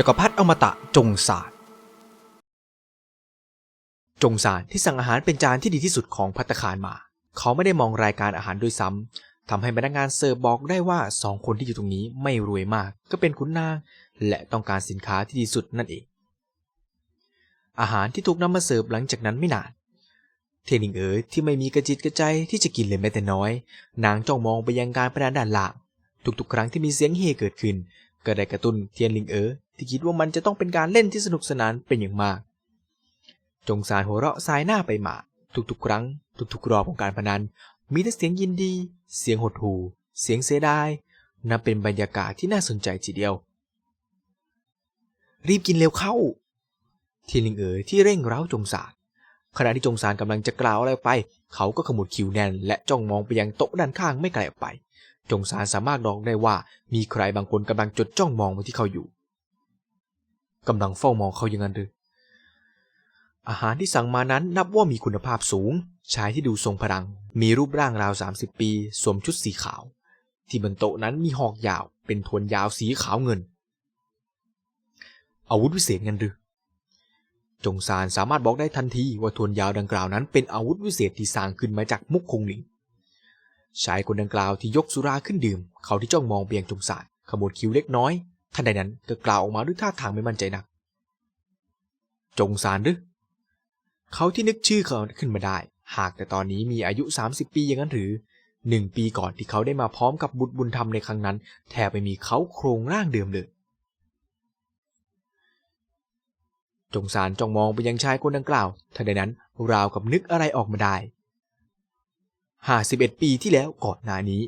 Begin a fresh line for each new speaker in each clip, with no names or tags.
จักรพรรดิอมตะจงสารจงสารที่สั่งอาหารเป็นจานที่ดีที่สุดของพัตคารมา เขาไม่ได้มองรายการอาหารด้วยซ้ำทำให้พนักงานเสิร์ฟบอกได้ว่าสองคนที่อยู่ตรงนี้ไม่รวยมาก ก็เป็นขุนนาง และต้องการสินค้าที่ดีสุดนั่นเอง อาหารที่ถูกนำมาเสิร์ฟหลังจากนั้นไม่นานเทนิงเอ๋ยที่ไม่มีกระจิตกระใจที่จะกินเลยแม้แต่น้อย นางจ้องมองไปยังการพนันด้านล่างทุกๆครั้งที่มีเสียงเฮเกิดขึ้น ก็ได้กระตุ้นเทียนลิงเอ๋อ ที่คิดว่ามันจะต้องเป็นการเล่นที่สนุกสนานเป็นอย่างมาก จงสารหัวเราะสายหน้าไปมา ทุกๆ ครั้ง ทุกๆ รอบของการพนัน มีแต่เสียงยินดี เสียงหดหู่ เสียงเสียดายนับเป็นบรรยากาศที่น่าสนใจทีเดียว รีบกินเร็วเข้า ทีนลิงเอ๋อที่เร่งเร้าจงสารขณะที่จงสารกำลังจะกล่าวอะไรไป เขาก็ขมวดคิ้วแน่น และจ้องมองไปยังโต๊ะด้านข้างไม่ไกลออกไป จงสารสามารถมองได้ว่ามีใครบางคนกำลังจดจ้องมองมาที่เขาอยู่ กำลังเฝ้ามองเขาอย่างนั้นหรืออาหารที่สั่งมานั้นนับว่ามีคุณภาพสูง ชายที่ดูทรงพลัง มีรูปร่างราว 30 ปี สวมชุดสีขาว ที่บนโต๊ะนั้นมีหอกยาว เป็นทวนยาวสีขาวเงิน อาวุธวิเศษงั้นหรือ จงซานสามารถบอกได้ทันทีว่าทวนยาวดังกล่าวนั้น เป็นอาวุธวิเศษที่สร้างขึ้นมาจากมุกคงหลิง ชายคนดังกล่าวที่ยกสุราขึ้นดื่ม เขาที่จ้องมองเบียงจงสารขมวดคิ้วเล็กน้อย ทันใดนั้นก็กล่าวออกมาด้วยท่าทางไม่มั่นใจนัก จงสารหรือ เขาที่นึกชื่อเขาขึ้นมาได้ หากแต่ตอนนี้มีอายุ 30 ปีอย่างนั้นหรือหนึ่งปีก่อนที่เขาได้มาพร้อมกับบุตรบุญธรรมในครั้งนั้น แทบไม่มีเขาโครงร่างเดิมเลย จงสารจ้องมองไปยังชายคนดังกล่าวทันใดนั้นราวกับนึกอะไรออกมาได้ห้าสิบเอ็ดปีที่แล้วก่อนหน้านี้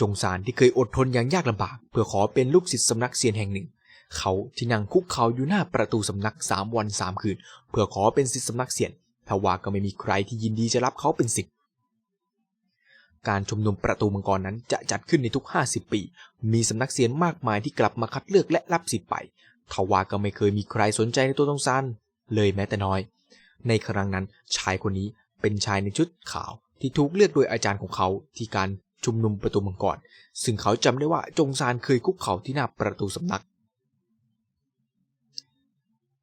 จงสารที่เคยอดทนอย่างยากลำบาก เพื่อขอเป็นลูกศิษย์สำนักเซียนแห่งหนึ่ง เขาที่นั่งคุกเข่าอยู่หน้าประตูสำนักสามวันสามคืน เพื่อขอเป็นศิษย์สำนักเซียนทว่าก็ไม่มีใครที่ยินดีจะรับเขาเป็นศิษย์การชุมนุมประตูมังกรนั้นจะจัดขึ้นในทุก 50 ปี มีสำนักเซียนมากมายที่กลับมาคัดเลือกและรับสิทธิ์ไปทว่าก็ไม่เคยมีใครสนใจในตัวตงซานเลยแม้แต่น้อย ในครั้งนั้นชายคนนี้เป็นชายในชุดขาวที่ถูกเลือกโดยอาจารย์ของเขาที่การ ชุมนุมประตูมังกร ซึ่งเขาจำได้ว่าจงซานเคยคุกเข่าที่หน้าประตูสำนัก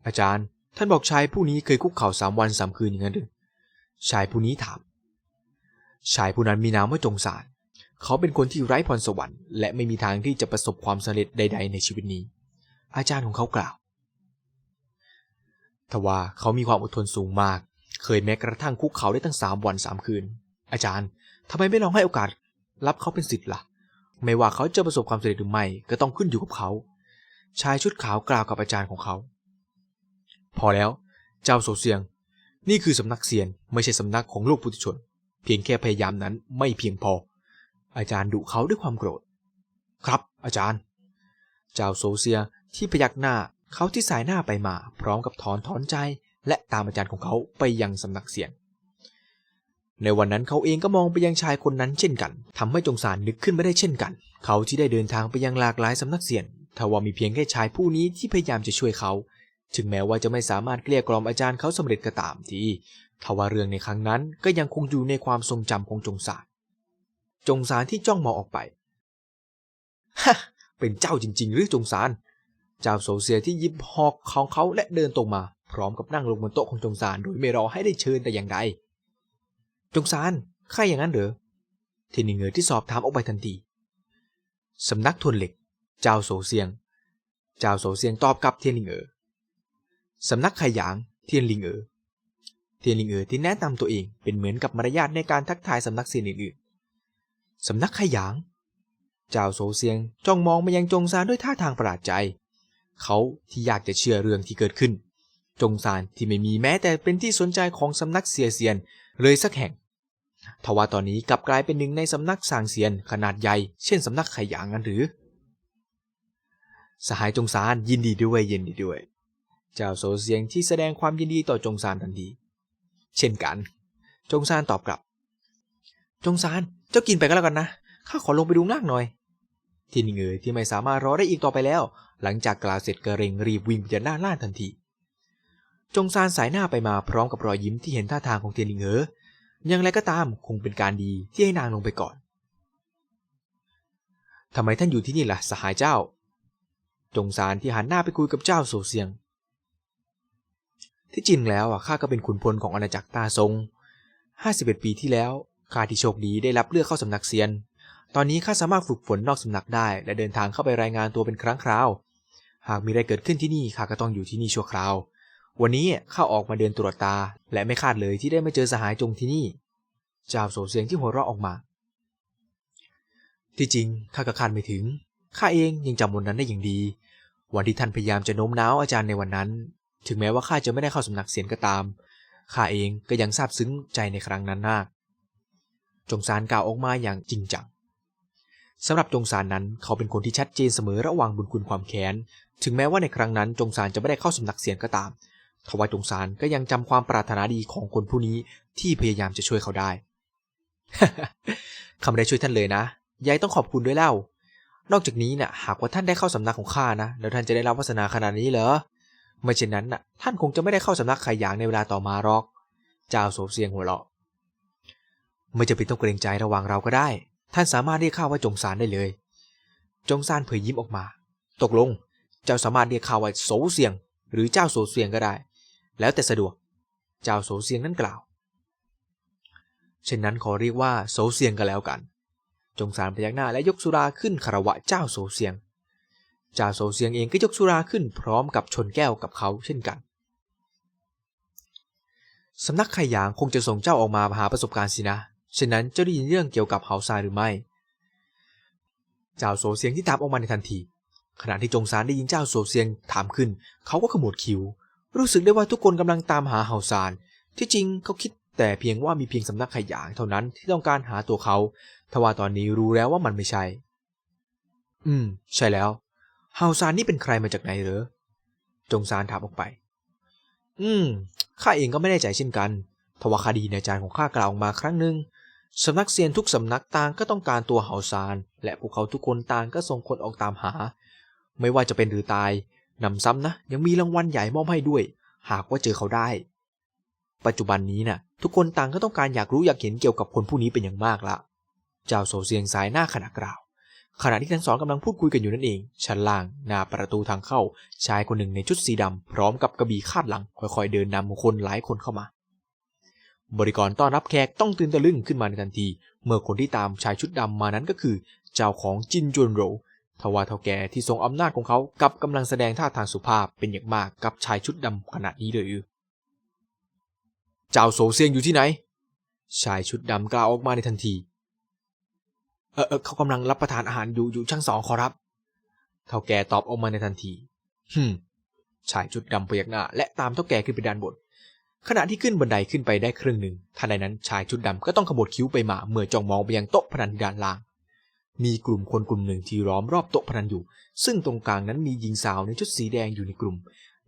อาจารย์ ท่านบอกชายผู้นี้เคยคุกเข่าสามวันสามคืนอย่างนั้นหรือชายผู้นี้ถาม ชายผู้นั้นมีนามว่าจงซาน เขาเป็นคนที่ไร้พรสวรรค์และไม่มีทางที่จะประสบความสำเร็จใด ๆ ในชีวิตนี้ อาจารย์ของเขากล่าวทว่าเขามีความอดทนสูงมาก เคยแม้กระทั่งคุกเขาได้ตั้งสามวันสามคืน อาจารย์ทำไมไม่ลองให้โอกาส รับเขาเป็นสิทธิ์ละ่ะ ไม่ว่าเขาจะประสบความสำเร็จหรือไม่ก็ต้องขึ้นอยู่กับเขา ชายชุดขาวกล่าวกับอาจารย์ของเขา พอแล้ว เจ้าโซเซียง นี่คือสำนักเซียนไม่ใช่สำนักของลูกปุถุชน เพียงแค่พยายามนั้นไม่เพียงพอ อาจารย์ดุเขาด้วยความโกรธ ครับ อาจารย์ เจ้าโซเซียที่พยักหน้าเขาที่สายหน้าไปมา พร้อมกับถอนถอนใจ และตามอาจารย์ของเขาไปยังสำนักเสียน ในวันนั้นเขาเองก็มองไปยังชายคนนั้นเช่นกันทำให้จงสารนึกขึ้นไม่ได้เช่นกัน เขาที่ได้เดินทางไปยังหลากหลายสำนักเสียนทว่ามีเพียงแค่ชายผู้นี้ที่พยายามจะช่วยเขา ถึงแม้ว่าจะไม่สามารถเกลี้ยกล่อมอาจารย์เขาสำเร็จก็ตามทีทว่าเรื่องในครั้งนั้นก็ยังคงอยู่ในความทรงจำของจงสาร จงสารที่จ้องมองออกไป ฮะ เป็นเจ้าจริง ๆ หรือจงสาร เจ้าโซเซียที่ยิบหอกของเขาและเดินตรงมา พร้อมกับนั่งลงบนโต๊ะของจงซานโดยไม่รอให้ได้เชิญแต่อย่างใด จงซานใครอย่างนั้นเหรอเทนิงเงอที่สอบถามออกไปทันทีสำนักทวนเหล็ก เจ้าโซเซียง เจ้าโซเซียงตอบกลับเทียนลิงเอ๋อสำนักไขหยางเทียนลิงเอ๋อเทียนลิงเอ๋อที่แนะนำตัวเองเป็นเหมือนกับมารยาทในการทักทายสำนักเซียนอื่นๆสำนักไขหยาง เจ้าโซเซียงจ้องมองมายังจงซานด้วยท่าทางประหลาดใจ เขาที่อยากจะเชื่อเรื่องที่เกิดขึ้น จงซานที่ไม่มีแม้แต่เป็นที่สนใจของสำนักเสียเซียนเลยสักแห่งทว่าตอนนี้กลับกลายเป็นหนึ่งในสำนักสางเซียนขนาดใหญ่ เช่นสำนักไขยางนั้นหรือ สหายจงซานยินดีด้วยยินดีด้วย เจ้าโซเซียงที่แสดงความยินดีต่อจงซานทันที เช่นกัน จงซานตอบกลับ จงซานเจ้ากินไปก็แล้วกันนะข้าขอลงไปดูล่างหน่อยทีนิงยที่ไม่สามารถรอได้อีกต่อไปแล้ว หลังจากกล่าวเสร็จกระเร่งรีบวิ่งไปยังหน้าล่านทันที จงซานสายหน้าไปมาพร้อมกับรอยยิ้มที่เห็นท่าทางของเทียนลิงเอ๋อยังไรก็ตามคงเป็นการดีที่ให้นางลงไปก่อนทำไมท่านอยู่ที่นี่ล่ะสหายเจ้า จงซานที่หันหน้าไปคุยกับเจ้าโซเซียง ที่จริงแล้วอะข้าก็เป็นขุนพลของอาณาจักรตาซง51ปีที่แล้วข้าที่โชคดีได้รับเลือกเข้าสำนักเซียน ตอนนี้ข้าสามารถฝึกฝนนอกสำนักได้ และเดินทางเข้าไปรายงานตัวเป็นครั้งคราว หากมีอะไรเกิดขึ้นที่นี่ข้าก็ต้องอยู่ที่นี่ชั่วคราว วันนี้ข้าออกมาเดินตรวจตา และไม่คาดเลยที่ได้มาเจอสหายจงที่นี่เจ้าโซเซียงที่หัวเราะออกมา ที่จริงข้าก็คาดไม่ถึงข้าเองยังจำวันนั้นได้อย่างดี วันที่ท่านพยายามจะโน้มน้าวอาจารย์ในวันนั้น ถึงแม้ว่าข้าจะไม่ได้เข้าสำนักเสียนก็ตามข้าเองก็ยังซาบซึ้งใจในครั้งนั้นมาก จงซานกล่าวออกมาอย่างจริงจังสำหรับจงซานนั้นเขาเป็นคนที่ชัดเจนเสมอระหว่างบุญคุณความแค้น ถึงแม้ว่าในครั้งนั้นจงซานจะไม่ได้เข้าสำนักเสียนก็ตาม ทว่าจงซานก็ยังจำความปรารถนาดีของคนผู้นี้ที่พยายามจะช่วยเขาได้ ข้าไม่ได้ช่วยท่านเลยนะ ยายต้องขอบคุณด้วยเล่า นอกจากนี้นะ่ะ หากว่าท่านได้เข้าสำนักของข้านะ แล้วท่านจะได้รับวาสนาขนาดนี้เหรอ ไม่เช่นนั้นน่ะ ท่านคงจะไม่ได้เข้าสำนักขายหยางในเวลาต่อมาหรอก เจ้าโสเสียงหัวเราะ ไม่จะเป็นต้องเกรงใจระหว่างเราก็ได้ ท่านสามารถเรียกข้าว่าจงซานได้เลย จงซานเผยยิ้มออกมา ตกลง เจ้าสามารถเรียกข้าว่าโสเสียง หรือเจ้าโสเสียงก็ได้ แล้วแต่สะดวก เจ้าโสเสียงนั้นกล่าว เช่นนั้นขอเรียกว่าโสเสียงกันแล้วกัน จงสารพยักหน้าและยกสุราขึ้นคารวะเจ้าโสเสียง เจ้าโสเสียงเองก็ยกสุราขึ้นพร้อมกับชนแก้วกับเขาเช่นกัน สำนักไข่หยางคงจะส่งเจ้าออกมาหาประสบการณ์สินะฉะนั้นเจ้าได้ยินเรื่องเกี่ยวกับเฮาซายหรือไม่ เจ้าโสเสียงที่ถามออกมาในทันทีขณะที่จงสารได้ยินเจ้าโสเสียงถามขึ้น เขาก็ขมวดคิ้ว รู้สึกได้ว่าทุกคนกำลังตามหาเฮาซาน ที่จริงเขาคิดแต่เพียงว่ามีเพียงสำนักขยางเท่านั้นที่ต้องการหาตัวเขา ทว่าตอนนี้รู้แล้วว่ามันไม่ใช่ อืม ใช่แล้ว เฮาซานนี่เป็นใครมาจากไหนเหรอ จงซานถามออกไป อืม ข้าเองก็ไม่แน่ใจเช่นกัน ทว่าคดีในจารย์ของข้ากล่าวออกมาครั้งหนึ่งสำนักเซียนทุกสำนักต่างก็ต้องการตัวเฮาซาน และพวกเขาทุกคนต่างก็ส่งคนออกตามหา ไม่ว่าจะเป็นหรือตาย นำซ้ำนะยังมีรางวัลใหญ่มอบให้ด้วย หากว่าเจอเขาได้ ปัจจุบันนี้นะ่ะ ทุกคนต่างก็ต้องการอยากรู้อยากเห็นเกี่ยวกับคนผู้นี้เป็นอย่างมากละเจ้าโซเซียงสายหน้าขณะกล่าว ขณะที่ทั้งสองกำลังพูดคุยกันอยู่นั่นเอง ชั้นล่าง หน้าประตูทางเข้า ชายคนหนึ่งในชุดสีดำ พร้อมกับกระบี่คาดหลัง ค่อยๆเดินนำคนหลายคนเข้ามา บริกรต้อนรับแขกต้องตื่นตะลึงขึ้นมาในทันที เมื่อคนที่ตามชายชุดดำมานั้นก็คือ เจ้าของจินจวนโร ว่าเท่าแก่ที่ทรงอำนาจของเขากับกำลังแสดงท่าทางสุภาพเป็นอย่างมากกับชายชุดดำขนาดนี้เลยเจ้าโซเซียงอยู่ที่ไหน ชายชุดดำกล่าวออกมาในทันที เออเออเขากำลังรับประทานอาหารอยู่อยู่ช่างสองขอรับ เท่าแก่ตอบออกมาในทันทีฮึมชายชุดดำพยักหน้าและตามเท่าแก่ขึ้นไปด้านบนขณะที่ขึ้นบันไดขึ้นไปได้ครึ่งหนึ่งทันใดนั้นชายชุดดำก็ต้องขบวดคิ้วไปมาเมื่อจ้องมองไปยังโต๊ะพนันด้านล่าง มีกลุ่มคนกลุ่มหนึ่งที่ล้อมรอบโต๊ะพนันอยู่ ซึ่งตรงกลางนั้นมีหญิงสาวในชุดสีแดงอยู่ในกลุ่ม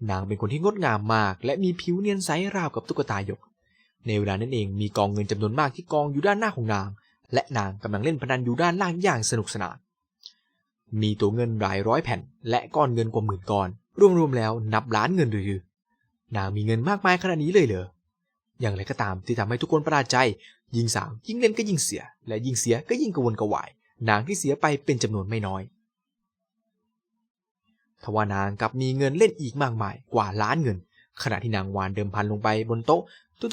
นางเป็นคนที่งดงามมาก และมีผิวเนียนใสราวกับตุ๊กตาหยก ในเวลานั้นเองมีกองเงินจำนวนมากที่กองอยู่ด้านหน้าของนาง และนางกำลังเล่นพนันอยู่ด้านล่างอย่างสนุกสนาน มีตัวเงินหลายร้อยแผ่น และก้อนเงินกว่าหมื่นก้อน รวมๆแล้วนับล้านเงินหรือนางมีเงินมากมายขนาดนี้เลยเหรอ อย่างไรก็ตามที่ทำให้ทุกคนประหลาดใจ ยิ่งสาวยิ่งเล่นก็ยิ่งเสีย และยิ่งเสียก็ยิ่งกระวนกระวาย นางที่เสียไปเป็นจำนวนไม่น้อย ทว่านางกลับมีเงินเล่นอีกมากมายกว่าล้านเงิน ขณะที่นางวานเดิมพันลงไปบนโต๊ะ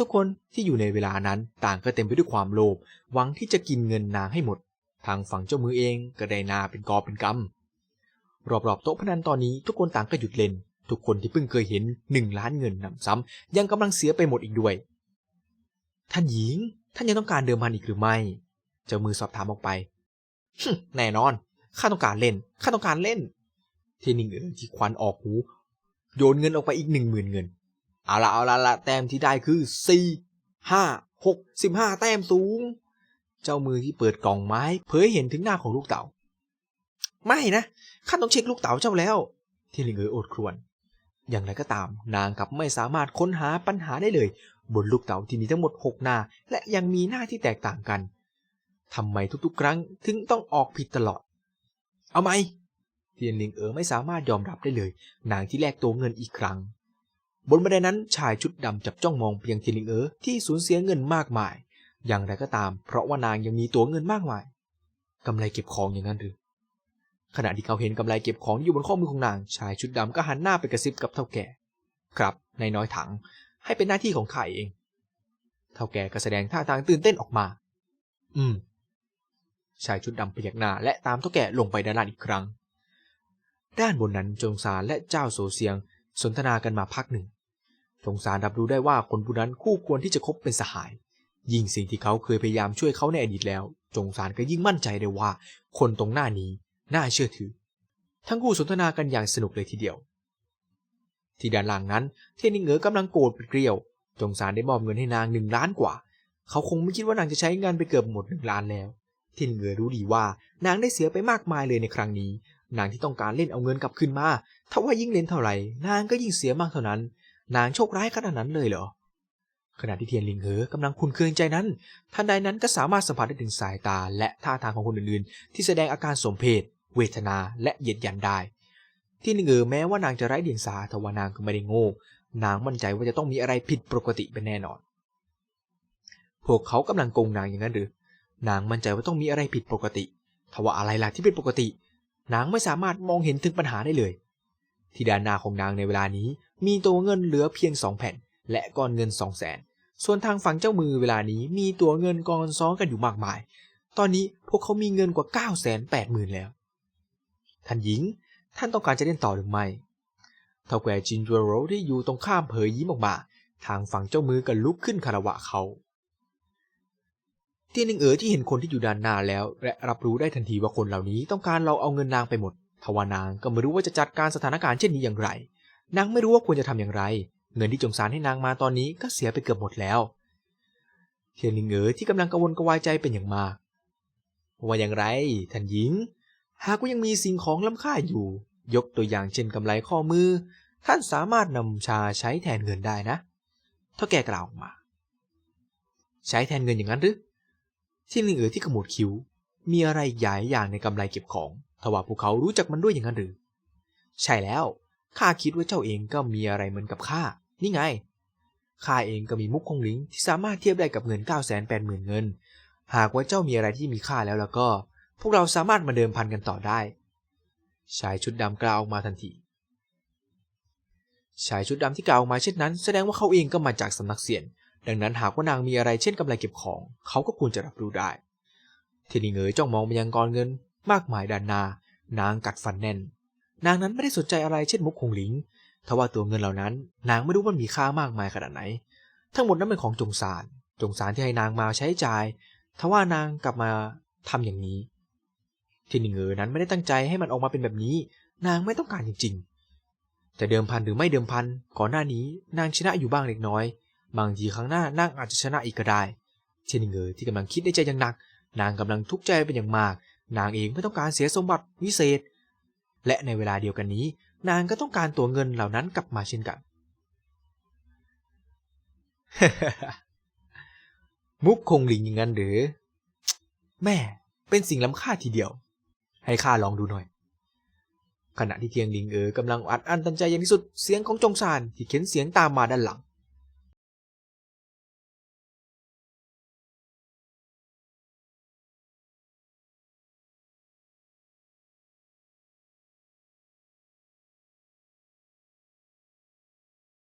ทุกๆคนที่อยู่ในเวลานั้นต่างก็เต็มไปด้วยความโลภหวังที่จะกินเงินนางให้หมด ทางฝั่งเจ้ามือเองก็ได้นาเป็นกอเป็นกำรอบๆโต๊ะพนันตอนนี้ทุกคนต่างก็หยุดเล่นทุกคนที่เพิ่งเคยเห็นหนึ่งล้านเงินนำซ้ำยังกำลังเสียไปหมดอีกด้วย ท่านหญิง ท่านยังต้องการเดิมพันอีกหรือไม่ เจ้ามือสอบถามออกไป แน่นอน ข้าต้องการเล่น ข้าต้องการเล่น เทนิงเอ๋ยที่ควันออกหู โยนเงินออกไปอีกหนึ่งหมื่นเงิน เอาละเอาละละแต้มที่ได้คือสี่ห้าหกสิบห้าแต้มสูง เจ้ามือที่เปิดกล่องไม้ เผยเห็นถึงหน้าของลูกเต๋า ไม่นะ ข้าต้องเช็คลูกเต๋าเจ้าแล้ว เทนิงเอ๋ยโอดครวญ อย่างไรก็ตาม นางกับไม่สามารถค้นหาปัญหาได้เลย บนลูกเต๋าที่มีทั้งหมดหกหน้า และยังมีหน้าที่แตกต่างกัน ทำไมทุกๆ ครั้งถึงต้องออกผิดตลอด เอาไหมเทียนลิงเอ๋อไม่สามารถยอมรับได้เลย นางที่แลกตัวเงินอีกครั้ง บนบันไดนั้นชายชุดดำจับจ้องมองเพียงเทียนลิงเอ๋อที่สูญเสียเงินมากมาย อย่างไรก็ตาม เพราะว่านางยังมีตัวเงินมากมายกำไรเก็บของอย่างนั้นหรือขณะที่เขาเห็นกำไรเก็บของอยู่บนข้อมือของนาง ชายชุดดำก็หันหน้าไปกระซิบกับเท่าแก่ ครับนายน้อยถังให้เป็นหน้าที่ของข้าเอง เท่าแก่ก็แสดงท่าทางตื่นเต้นออกมา อืม ชายชุดดำพยักหน้าและตามเท่าแก่ลงไปด้านล่างอีกครั้ง ด้านบนนั้นจงซานและเจ้าโซเซียงสนทนากันมาพักหนึ่ง จงซานรับรู้ได้ว่าคนผู้นั้นคู่ควรที่จะคบเป็นสหาย ยิ่งสิ่งที่เขาเคยพยายามช่วยเขาในอดีตแล้ว จงซานก็ยิ่งมั่นใจได้ว่า คนตรงหน้านี้น่าเชื่อถือ ทั้งคู่สนทนากันอย่างสนุกเลยทีเดียว ที่ด้านล่างนั้นเทนิงเหงอกำลังโกรธเกลียว จงซานได้มอบเงินให้นางหนึ่งล้านกว่า เขาคงไม่คิดว่านางจะใช้เงินไปเกือบหมดหนึ่งล้านแล้ว ทยนนิงเหงอรู้ดีว่านางได้เสียไปมากมายเลยในครั้งนี้ นางที่ต้องการเล่นเอาเงินกลับคืนมาถ้าว่ายิ่งเล่นเท่าไหร่นางก็ยิ่งเสียมากเท่านั้น นางโชคร้ายขนาดนั้นเลยเหรอขณะที่เทียนลิงเหอกำลังคุนเคืองใจนั้นทันใดนั้นก็สามารถสัมผัสได้ถึงสายตา และท่าทางของคนอื่นๆ ที่แสดงอาการสมเพศเวทนาและเหยียดยันได้ที่ลิงเหอแม้ว่านางจะไร้เดียงสาทว่านางก็ไม่ได้โง่นางมั่นใจว่าจะต้องมีอะไรผิดปกติเป็นแน่นอน พวกเขากำลังโกงนางอย่างนั้นหรือ นางมั่นใจว่าต้องมีอะไรผิดปกติทว่าอะไรล่ะที่เป็นปกติ นางไม่สามารถมองเห็นถึงปัญหาได้เลย ที่ด้านหน้าของนางในเวลานี้ มีตัวเงินเหลือเพียงสองแผ่น และก้อนเงินสองแสน ส่วนทางฝั่งเจ้ามือเวลานี้มีตัวเงินกองซ้อนกันอยู่มากมาย ตอนนี้พวกเขามีเงินกว่า9ก้าแสนแปดหมื่นแล้ว ท่านหญิง ท่านต้องการจะเล่นต่อหรือไม่เท่าแก่จินจัวโรที่อยู่ตรงข้ามเผยยิ้มออกมา ทางฝั่งเจ้ามือก็ลุกขึ้นคารวะเขา เตียนหนึ่งเอ๋อที่เห็นคนที่อยู่ด้านหน้าแล้ว และรับรู้ได้ทันทีว่าคนเหล่านี้ต้องการเราเอาเงินนางไปหมดทวานางก็ไม่รู้ว่าจะจัดการสถานการณ์เช่นนี้อย่างไร นางไม่รู้ว่าควรจะทำอย่างไร เงินที่จงสารให้นางมาตอนนี้ก็เสียไปเกือบหมดแล้ว เทียนหนึ่งเอ๋อที่กำลังกังวลกระวายใจเป็นอย่างมาก ว่าอย่างไรท่านหญิง หากว่ายังมีสิ่งของล้ำค่าอยู่ ยกตัวอย่างเช่นกำไรข้อมือ ท่านสามารถนำชาใช้แทนเงินได้นะเท่าแก่กล่าวออกมา ใช้แทนเงินอย่างนั้นหรือ ที่ลิงเอ๋อที่ขมวดคิ้ว มีอะไรหลายอย่างในกำไรเก็บของทว่าพวกเขารู้จักมันด้วยอย่างนั้นหรือ ใช่แล้วข้าคิดว่าเจ้าเองก็มีอะไรเหมือนกับข้านี่ไงข้าเองก็มีมุกคงลิงที่สามารถเทียบได้กับเงิน9 8 0 0 0 0เงิน หากว่าเจ้ามีอะไรที่มีค่าแล้วแล้วก็ พวกเราสามารถมาเดิมพันกันต่อได้ ชายชุดดำกล่าวออกมาทันที ชายชุดดำที่กล่าวออกมาเช่นนั้น แสดงว่าเขาเองก็มาจากสำนักเสียน ดังนั้นหากว่านางมีอะไรเช่นกำไรเก็บของ เขาก็ควรจะรับรู้ได้ทีนี้เงยจ้องมองไปยังกองเงิน มากมายด้านหน้านางกัดฟันแน่น นางนั้นไม่ได้สนใจอะไรเช่นมุกคงหลิงทว่าตัวเงินเหล่านั้น นางไม่รู้มันมีค่ามากมายขนาดไหน ทั้งหมดนั้นเป็นของจงสาร จงสารที่ให้นางมาใช้จ่ายทว่านางกลับมาทำอย่างนี้ ที่นิงเอ๋อนั้นไม่ได้ตั้งใจให้มันออกมาเป็นแบบนี้ นางไม่ต้องการจริงๆ แต่เดิมพันหรือไม่เดิมพันก่อนหน้านี้นางชนะอยู่บ้างเล็กน้อย บางทีครั้งหน้านางอาจจะชนะอีกก็ได้ที่นิงเอ๋อที่กำลังคิดในใจอย่างหนัก นางกำลังทุกข์ใจเป็นอย่างมาก นางเองไม่ต้องการเสียสมบัติวิเศษ และในเวลาเดียวกันนี้ นางก็ต้องการตัวเงินเหล่านั้นกลับมาเช่นกัน มุกคงหลิงอย่างนั้นหรือ แม่เป็นสิ่งล้ำค่าทีเดียว ให้ข้าลองดูหน่อยขณะที่เทียงหลิงเอ๋อกำลังอัดอั้นตันใจอย่างที่สุดเสียงของจงซานที่เข็นเสียงตามมาด้านหลัง